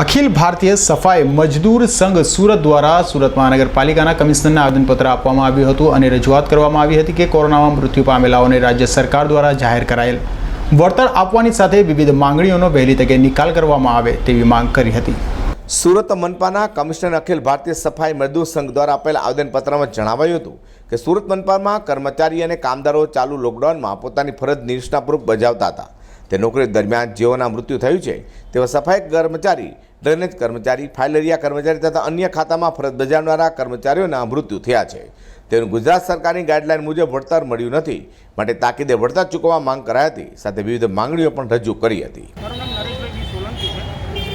અખિલ ભારતીય સફાઈ મજદૂર સંઘ સુરત દ્વારા સુરત મહાનગરપાલિકાના કમિશનરને આવેદનપત્ર આપવામાં આવ્યું હતું અને રજૂઆત કરવામાં આવી હતી કે કોરોનામાં મૃત્યુ પામેલાઓને રાજ્ય સરકાર દ્વારા જાહેર કરાયેલ વળતર આપવાની સાથે વિવિધ માંગણીઓનો વહેલી તકે નિકાલ કરવામાં આવે તેવી માંગ કરી હતી. સુરત મનપાના કમિશનર અખિલ ભારતીય સફાઈ મજદૂર સંઘ દ્વારા આપેલ આવેદનપત્રમાં જણાવાયું હતું કે સુરત મનપામાં કર્મચારી અને કામદારો ચાલુ લોકડાઉનમાં પોતાની ફરજ નિષ્ઠાપૂર્વક બજાવતા હતા. તે નોકરી દરમિયાન જેઓના મૃત્યુ થયું છે તેવા સફાઈ કર્મચારી, ડ્રેનેજ કર્મચારી, ફાઇલેરિયા કર્મચારી તથા અન્ય ખાતામાં ફરજ બજાવનારા કર્મચારીઓના મૃત્યુ થયા છે. તેનું ગુજરાત સરકારની ગાઇડલાઇન મુજબ વળતર મળ્યું નથી, માટે તાકીદે વળતર ચૂકવવા માંગ કરાઈ હતી, સાથે વિવિધ માંગણીઓ પણ રજૂ કરી હતી મારું નામ નરેશભાઈ બી સોલંકી છે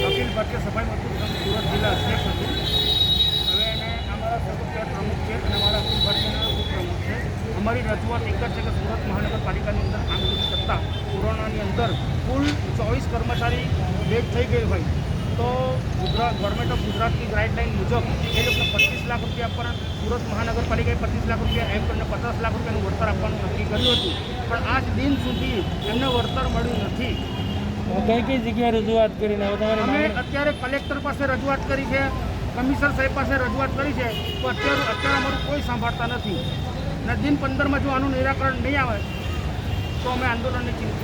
અખિલ ભારતીય સફાઈ મજદૂર સંઘ સુરત જિલ્લા અધ્યક્ષ છું હવે એને અમારા સદસ્ય પ્રમુખ છે અને અમારા અખિલ ભારતીયના ઉપપ્રમુખ છે અમારી રજૂઆત એક જ છે કે સુરત મહાનગરપાલિકાની અંદર કામ બધું કરતાં કોરોનાની અંદર કુલ ચોવીસ કર્મચારી ડેથ થઈ ગઈ હોય. તો ગુજરાત ગવર્મેન્ટ ઓફ ગુજરાતની ગાઈડલાઇન મુજબ એ લોકોને પચીસ લાખ રૂપિયા આપવાના સુરત મહાનગરપાલિકાએ પચીસ લાખ રૂપિયા એમ કરીને પચાસ લાખ રૂપિયાનું વળતર આપવાનું નક્કી કર્યું હતું. પણ આજ દિન સુધી એમને વળતર મળ્યું નથી. કઈ કઈ જગ્યાએ રજૂઆત કરીને અમે અત્યારે કલેક્ટર પાસે રજૂઆત કરી છે કમિશનર સાહેબ પાસે રજૂઆત કરી છે તો અત્યારે અત્યારે અમારું કોઈ સાંભળતા નથી. અને પંદરમાં જો આનું નિરાકરણ નહીં આવે, તો અમે આંદોલનને ચિંતિત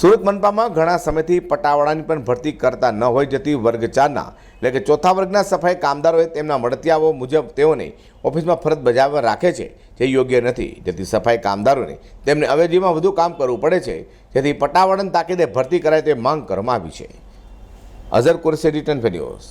સુરત મનપામાં ઘણા સમયથી પટાવાળાની પણ ભરતી કરતા ન હોય જતી વર્ગ ચારના એટલે કે ચોથા વર્ગના સફાઈ કામદારોએ તેમના મળતિયાઓ મુજબ તેઓને ઓફિસમાં ફરજ બજાવવા રાખે છે, જે યોગ્ય નથી. જેથી સફાઈ કામદારોને તેમને અવેજીમાં વધુ કામ કરવું પડે છે. જેથી પટાવાળાની તાકીદે ભરતી કરાય તે માંગ કરવામાં આવી છે. Azhar Kurse return news.